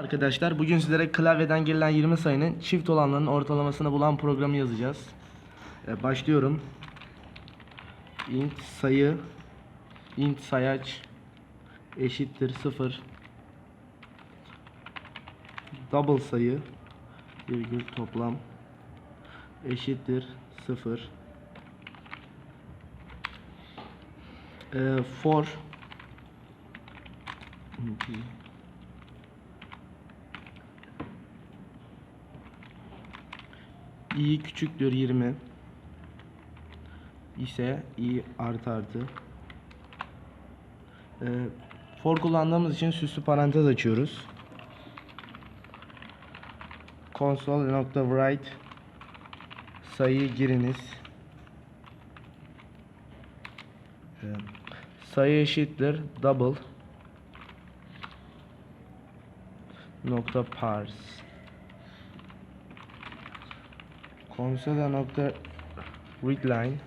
Arkadaşlar bugün sizlere klavyeden gelen 20 sayının çift olanların ortalamasını bulan programı yazacağız. Ee, başlıyorum. int sayı int sayaç eşittir 0 double sayı virgül toplam eşittir 0 ee, for i küçüktür 20 ise i artı artı. Ee, for kullandığımız için süslü parantez açıyoruz. Console nokta write sayı giriniz. Ee, sayı eşittir double. Nokta parse console nokta readline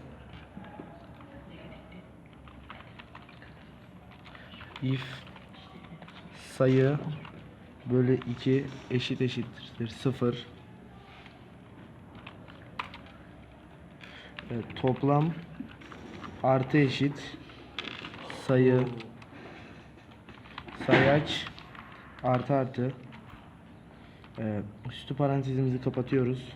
if sayı bölü 2 eşit eşittir 0 evet, toplam artı eşit sayı. Sayaç artı artı. Ee, üstü parantezimizi kapatıyoruz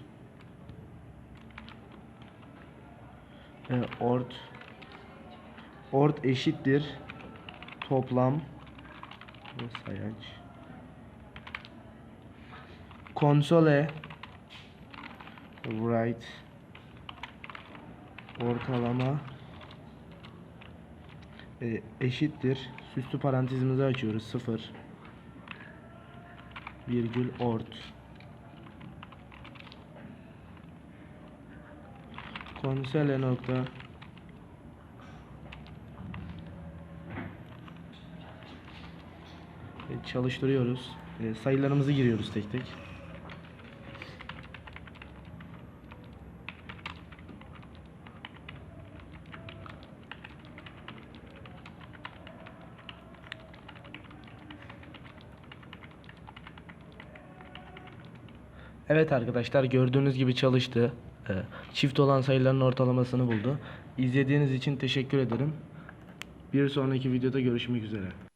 ee, ort. Ort eşittir toplam. Sayaç. Konsole. Write. Ortalama. E, eşittir. Süslü parantezimizi açıyoruz. 0 virgül ort konsole nokta Evet, çalıştırıyoruz. E, sayılarımızı giriyoruz tek tek. Evet arkadaşlar gördüğünüz gibi çalıştı. E, Çift olan sayıların ortalamasını buldu. İzlediğiniz için teşekkür ederim. Bir sonraki videoda görüşmek üzere.